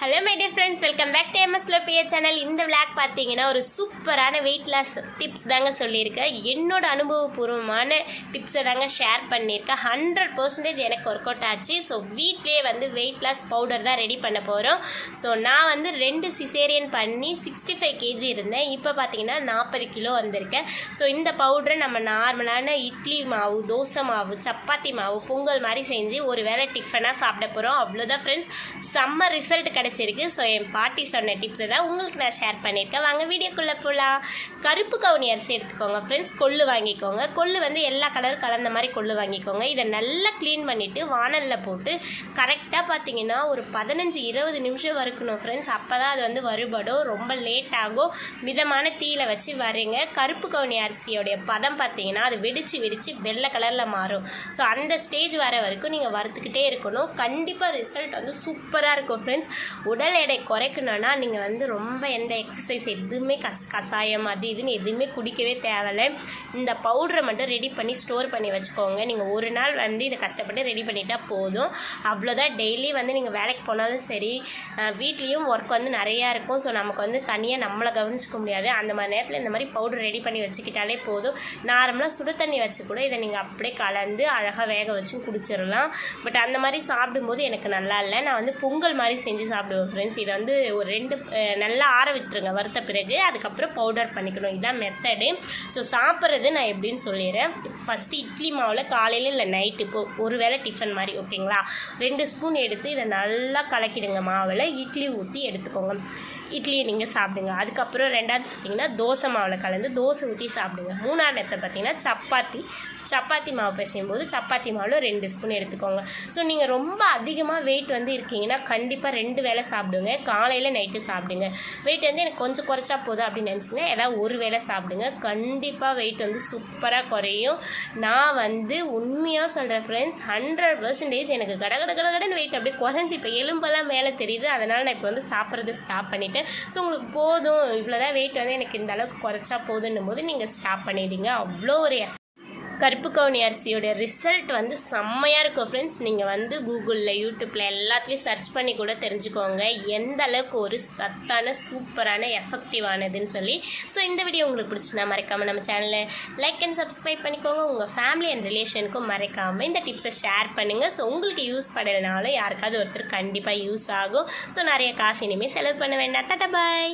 Hello my dear friends welcome back to MS லோபியா channel இந்த vlog பார்த்தீங்கன்னா ஒரு சூப்பரான வெயிட் லாஸ் டிப்ஸ் தாங்க சொல்லியிருக்கேன். என்னோட அனுபவபூர்வமான டிப்ஸை தாங்க ஷேர் பண்ணியிருக்கேன். ஹண்ட்ரட் பர்சன்டேஜ் எனக்கு ஒர்க் அவுட் ஆச்சு. ஸோ வீட்லேயே வந்து வெயிட் லாஸ் பவுடர் தான் ரெடி பண்ண போகிறோம் ஸோ நான் வந்து ரெண்டு சிசேரியன் பண்ணி சிக்ஸ்டி ஃபைவ் கேஜி இருந்தேன். இப்போ பார்த்தீங்கன்னா நாற்பது கிலோ வந்திருக்கேன் ஸோ இந்த பவுடரை நம்ம நார்மலான இட்லி மாவு தோசை மாவு சப்பாத்தி மாவு பொங்கல் மாதிரி செஞ்சு ஒரு வேளை டிஃபனாக சாப்பிட போகிறோம் அவ்வளோதான் ஃப்ரெண்ட்ஸ் செம்ம ரிசல்ட் கிடச்சிருக்கு. ஸோ என் பாட்டி சொன்ன டிப்ஸை தான் உங்களுக்கு நான் ஷேர் பண்ணியிருக்கேன். வாங்க வீடியோக்குள்ளே போகலாம் கருப்பு கவுனி அரிசி எடுத்துக்கோங்க ஃப்ரெண்ட்ஸ் கொள்ளு வாங்கிக்கோங்க. கொள்ளு வந்து எல்லா கலரும் கலந்த மாதிரி கொள்ளு வாங்கிக்கோங்க. இதை நல்லா க்ளீன் பண்ணிவிட்டு வானலில் போட்டு கரெக்டாக பார்த்தீங்கன்னா ஒரு பதினஞ்சு இருபது நிமிஷம் வறுக்கணும் ஃப்ரெண்ட்ஸ் அப்போ தான் அது வந்து வறுபடும். ரொம்ப லேட் ஆகும். மிதமான தீயில வச்சு வரீங்க கருப்பு கவுனி அரிசியோடைய பதம் பார்த்தீங்கன்னா அது வெடிச்சு வெடிச்சு வெள்ளை கலரில் மாறும். ஸோ அந்த ஸ்டேஜ் வர வரைக்கும் நீங்கள் வறுத்துக்கிட்டே இருக்கணும். கண்டிப்பாக ரிசல்ட் வந்து சூப்பராக இருக்கும் ஃப்ரெண்ட்ஸ் உடல் எடை குறைக்கணும்னா நீங்கள் வந்து ரொம்ப எந்த எக்ஸசைஸ் எதுவுமே கஷ் கஷாயம் அது இதுன்னு எதுவுமே குடிக்கவே தேவையில்ல. இந்த பவுடரை மட்டும் ரெடி பண்ணி ஸ்டோர் பண்ணி வச்சுக்கோங்க. நீங்கள் ஒரு நாள் வந்து இதை கஷ்டப்பட்டு ரெடி பண்ணிட்டா போதும். அவ்வளோதான் டெய்லி வந்து நீங்கள் வேலைக்கு போனாலும் சரி வீட்லேயும் ஒர்க் வந்து நிறையா இருக்கும். ஸோ நமக்கு வந்து தனியாக நம்மளை கவனிச்சிக்க முடியாது. அந்த மாதிரி நேரத்தில் இந்த மாதிரி பவுடர் ரெடி பண்ணி வச்சுக்கிட்டாலே போதும். நார்மலாக சுடு தண்ணி வச்சு கூட இதை நீங்கள் அப்படியே கலந்து அழகாக வேக வச்சு குடிச்சிடலாம் பட் அந்த மாதிரி சாப்பிடும்போது எனக்கு நல்லா இல்லை. நான் வந்து பொங்கல் மாதிரி செஞ்சு சாப்பிடுவோம் ஃப்ரெண்ட்ஸ் இதை வந்து ஒரு ரெண்டு நல்லா ஆற விட்டுருங்க. வறுத்த பிறகு அதுக்கப்புறம் பவுடர் பண்ணிக்கணும். இதுதான் மெத்தடு ஸோ சாப்பிட்றது நான் எப்படின்னு சொல்லிடுறேன். ஃபஸ்ட்டு இட்லி மாவில் காலையில் இல்லை நைட்டு இப்போ ஒரு வேளை டிஃபன் மாதிரி ஓகேங்களா ரெண்டு ஸ்பூன் எடுத்து இதை நல்லா கலக்கிடுங்க மாவில். இட்லி ஊற்றி எடுத்துக்கோங்க. இட்லியை நீங்கள் சாப்பிடுங்க. அதுக்கப்புறம் ரெண்டாவது பார்த்தீங்கன்னா தோசை மாவில் கலந்து தோசை ஊற்றி சாப்பிடுங்க. மூணாவது இடத்துல பார்த்தீங்கன்னா சப்பாத்தி. சப்பாத்தி மாவு பிசையும் போது சப்பாத்தி மாவில் ரெண்டு ஸ்பூன் எடுத்துக்கோங்க. ஸோ நீங்கள் ரொம்ப அதிகமாக வெயிட் வந்து இருக்கீங்கன்னா கண்டிப்பாக ரெண்டு வேளை சாப்பிடுங்க. காலையில் நைட்டு சாப்பிடுங்க. வெயிட் வந்து எனக்கு கொஞ்சம் குறைச்சா போதும் அப்படின்னு நினச்சிங்கன்னா ஏதாவது ஒரு வேளை சாப்பிடுங்க. கண்டிப்பாக வெயிட் வந்து சூப்பராக குறையும். நான் வந்து உண்மையாக சொல்கிறேன் ஃப்ரெண்ட்ஸ் ஹண்ட்ரட் பர்சன்டேஜ் எனக்கு கட கட கட கடன் வெயிட் அப்படியே குறைஞ்சி இப்போ எலும்பெல்லாம் மேலே தெரியுது. அதனால் நான் இப்போ வந்து சாப்பிட்றது ஸ்டாப் சொல்லிட்டு. ஸோ உங்களுக்கு போதும். இவ்வளோதான் வெயிட் வந்து எனக்கு இந்த அளவுக்கு குறைச்சா போதுன்னும் போது நீங்கள் ஸ்டாப் பண்ணிடுங்க. அவ்வளோ ஒரு கருப்பு கவுனி அரிசியோட ரிசல்ட் வந்து செம்மையாக இருக்கும் ஃப்ரெண்ட்ஸ் நீங்கள் வந்து கூகுளில் யூடியூப்பில் எல்லாத்துலேயும் சர்ச் பண்ணி கூட தெரிஞ்சுக்கோங்க. எந்த அளவுக்கு ஒரு சத்தான சூப்பரான எஃபெக்டிவானதுன்னு சொல்லி. ஸோ இந்த வீடியோ உங்களுக்கு பிடிச்சினா மறக்காமல் நம்ம சேனலை லைக் அண்ட் சப்ஸ்கிரைப் பண்ணிக்கோங்க. உங்கள் ஃபேமிலி அண்ட் ரிலேஷனுக்கும் மறக்காமல் இந்த டிப்ஸை ஷேர் பண்ணுங்கள் ஸோ உங்களுக்கு யூஸ் பண்ணலைனாலும் யாருக்காவது ஒருத்தர் கண்டிப்பாக யூஸ் ஆகும். ஸோ நிறைய காசு இனிமேல் செலவு பண்ண வேண்டாம். தட்ட பாய்